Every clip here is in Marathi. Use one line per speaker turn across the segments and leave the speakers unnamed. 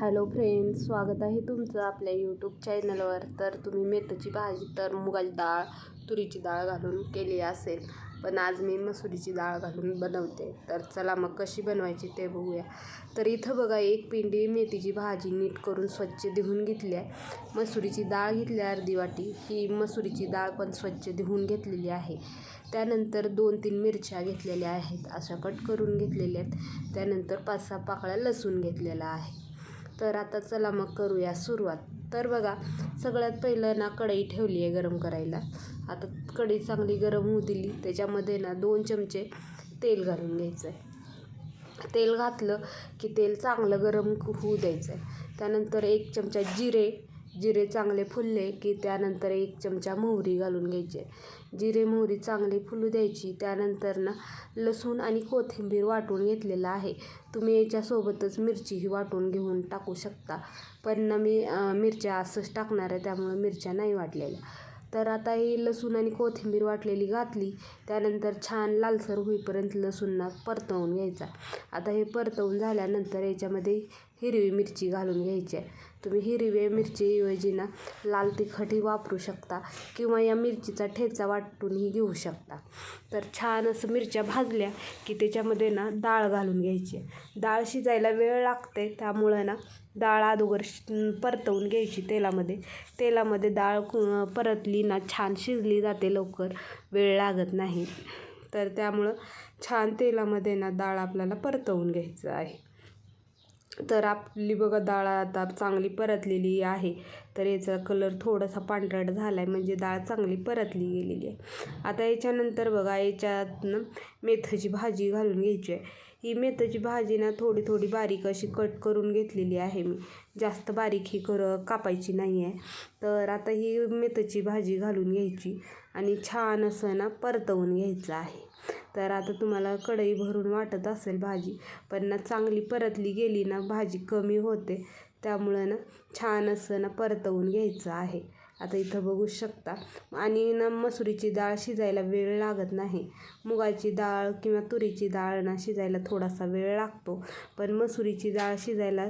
हॅलो फ्रेंड्स स्वागत आहे तुमचं आपल्या यूट्यूब चॅनलवर तर तुम्ही मेथीची भाजी तर मुगाची डाळ तुरीची डाळ घालून केली असेल पण आज मी मसुरीची डाळ घालून बनवते. तर चला मग कशी बनवायची ते बघूया. तर इथं बघा एक पिंडी मेथीची भाजी नीट करून स्वच्छ धुवून घेतली आहे. मसुरीची डाळ घेतली अर्धी वाटी. ही मसुरीची डाळ पण स्वच्छ धुवून घेतलेली आहे. त्यानंतर दोन तीन मिरच्या घेतलेल्या आहेत अशा कट करून घेतलेल्या आहेत. त्यानंतर पाच सहा पाकळ्या लसूण घेतलेला आहे. तर आता चला मग करूया सुरुवात. तर बघा सगळ्यात पहिलं ना कढई ठेवली आहे गरम करायला. आता कढई चांगली गरम होऊ दिली. त्याच्यामध्ये ना दोन चमचे तेल घालून घ्यायचं आहे तेल घातलं की तेल चांगलं गरम होऊ द्यायचं आहे त्यानंतर एक चमचा जिरे जिरे चांगले फुलले की त्यानंतर एक चमचा मोहरी घालून घ्यायची. जिरे मोहरी चांगली फुलू द्यायची त्यानंतर ना लसूण आणि कोथिंबीर वाटून घेतलेलं आहे. तुम्ही याच्यासोबतच मिरचीही वाटून घेऊन टाकू शकता. पण ना मी मिरच्या असंच टाकणार आहे त्यामुळं मिरच्या नाही वाटलेल्या. तर आता ही लसूण आणि कोथिंबीर वाटलेली घातली त्यानंतर छान लालसर होईपर्यंत लसूणना परतवून घ्यायचा. आता हे परतवून झाल्यानंतर याच्यामध्ये हिरवी मिरची घालून घ्यायची आहे. तुम्ही हिरवी मिरचीऐवजी ना लाल तिखटही वापरू शकता किंवा या मिरचीचा ठेचा वाटूनही घेऊ शकता. तर छान असं मिरच्या भाजल्या की त्याच्यामध्ये ना डाळ घालून घ्यायची आहे. डाळ शिजायला वेळ लागते त्यामुळं ना डाळ अगोदर परतवून घ्यायची तेलामध्ये. तेलामध्ये डाळ परतली ना छान शिजली जाते लवकर वेळ लागत नाही. तर त्यामुळं छान तेलामध्ये ना डाळ आपल्याला परतवून घ्यायचं आहे. तर आपली बघा डाळ आता चांगली परतलेली आहे. तर याचा कलर थोडासा पांढरट झाला आहे म्हणजे डाळ चांगली परतली गेलेली आहे. आता याच्यानंतर बघा याच्यातनं मेथीची भाजी घालून घ्यायची आहे. ही मेथीची भाजी ना थोडी थोडी बारीक अशी कट करून घेतलेली आहे मी. जास्त बारीक ही कर कापायची नाही आहे तर आता ही मेथीची भाजी घालून घ्यायची आणि छान असं ना परतवून घ्यायचं आहे. तर आता तुम्हाला कढई भरून वाटत असेल भाजी पण ना चांगली परतली गेली ना भाजी कमी होते त्यामुळं ना छान असं ना परतवून घ्यायचं आहे. आता इथं बघू शकता. आणि ना मसुरीची डाळ शिजायला वेळ लागत नाही. मुगाची डाळ किंवा तुरीची डाळ ना शिजायला थोडासा वेळ लागतो. पण मसुरीची डाळ शिजायला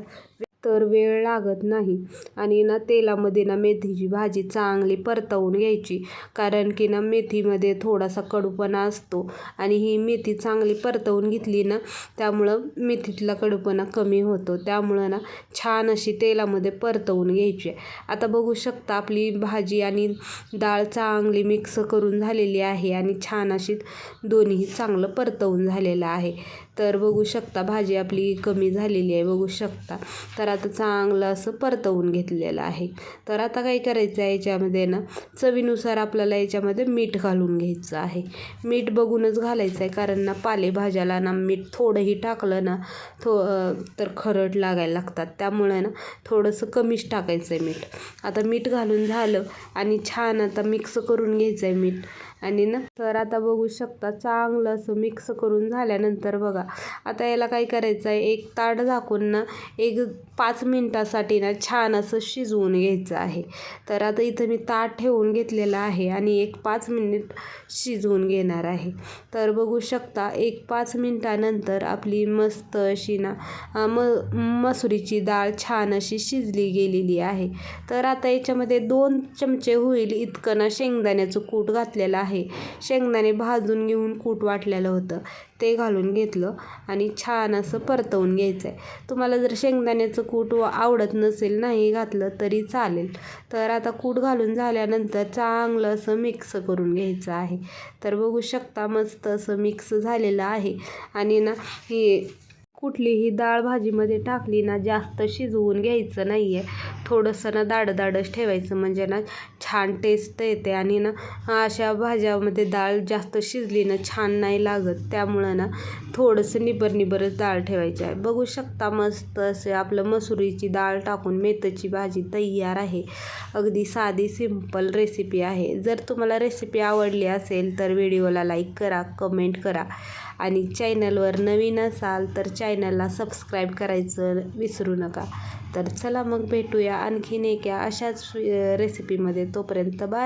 तर वेळ लागत नाही. आणि ना तेलामध्ये ना मेथीची भाजी चांगली परतवून घ्यायची कारण की ना मेथीमध्ये थोडासा कडूपणा असतो. आणि ही मेथी चांगली परतवून घेतली ना त्यामुळं मेथीतला कडूपणा कमी होतो. त्यामुळं ना छान अशी तेलामध्ये परतवून घ्यायची आता बघू शकता आपली भाजी आणि डाळ चांगली मिक्स करून झालेली आहे आणि छान अशी दोन्ही चांगलं परतवून झालेलं आहे. तर बघू शकता भाजी आपली कमी झालेली आहे बघू शकता. तर आता चांगलं असं परतवून घेतलेलं आहे. तर आता काय करायचं आहे याच्यामध्ये ना चवीनुसार आपल्याला याच्यामध्ये मीठ घालून घ्यायचं आहे. मीठ बघूनच घालायचं आहे कारण ना पालेभाज्याला ना मीठ थोडंही टाकलं ना थो तर खरट लागायला लागतात. त्यामुळे ना थोडंसं कमीच टाकायचं आहे मीठ. आता मीठ घालून झालं आणि छान आता मिक्स करून घ्यायचं आहे मीठ. आणि ना तर आता बघू शकता चांगलं असं मिक्स करून झाल्यानंतर बघा. आता याला काय करायचं आहे? एक ताट झाकून ना एक पाच मिनटासाठी ना छान असं शिजवून घ्यायचं आहे. तर आता इथं मी ताट ठेवून घेतलेलं आहे आणि एक पाच मिनिट शिजवून घेणार आहे. तर बघू शकता एक पाच मिनटानंतर आपली मस्त अशी ना म मसुरीची डाळ छान अशी शिजली गेलेली आहे. तर आता याच्यामध्ये दोन चमचे होईल इतकं ना शेंगदाण्याचं कूट घातलेलं आहे. आहे. शेंगदाणे भाजून घेऊन कूट वाटलेलं होतं. ते घालून घेतलं आणि छान असं परतवून घ्यायचं आहे तुम्हाला जर शेंगदाण्याचं कूट आवडत नसेल नाही घातलं तरी चालेल. तर आता कूट घालून झाल्यानंतर चांगलं असं मिक्स करून घ्यायचं आहे. तर बघू शकता मस्त असं मिक्स झालेलं आहे. आणि ना हे कुठलीही डाळ भाजीमध्ये टाकली ना जास्त शिजवून घ्यायचं नाही आहे थोडंसं ना दाडदाडच ठेवायचं. म्हणजे ना छान टेस्ट येते आणि ना अशा भाज्यामध्ये डाळ जास्त शिजली ना छान नाही लागत. त्यामुळं ना थोडंसं निबर निबरच डाळ ठेवायची आहे. बघू शकता मस्त असे आपलं मसुरीची डाळ टाकून मेथीची भाजी तयार आहे. अगदी साधी सिंपल रेसिपी आहे. जर तुम्हाला रेसिपी आवडली असेल तर व्हिडिओला लाईक करा कमेंट करा. आणि चॅनलवर नवीन असाल तर चॅनलला सबस्क्राईब करायचं विसरू नका. तर चला मग भेटूया आणखीन एका अशाच रेसिपीमध्ये तोपर्यंत बाय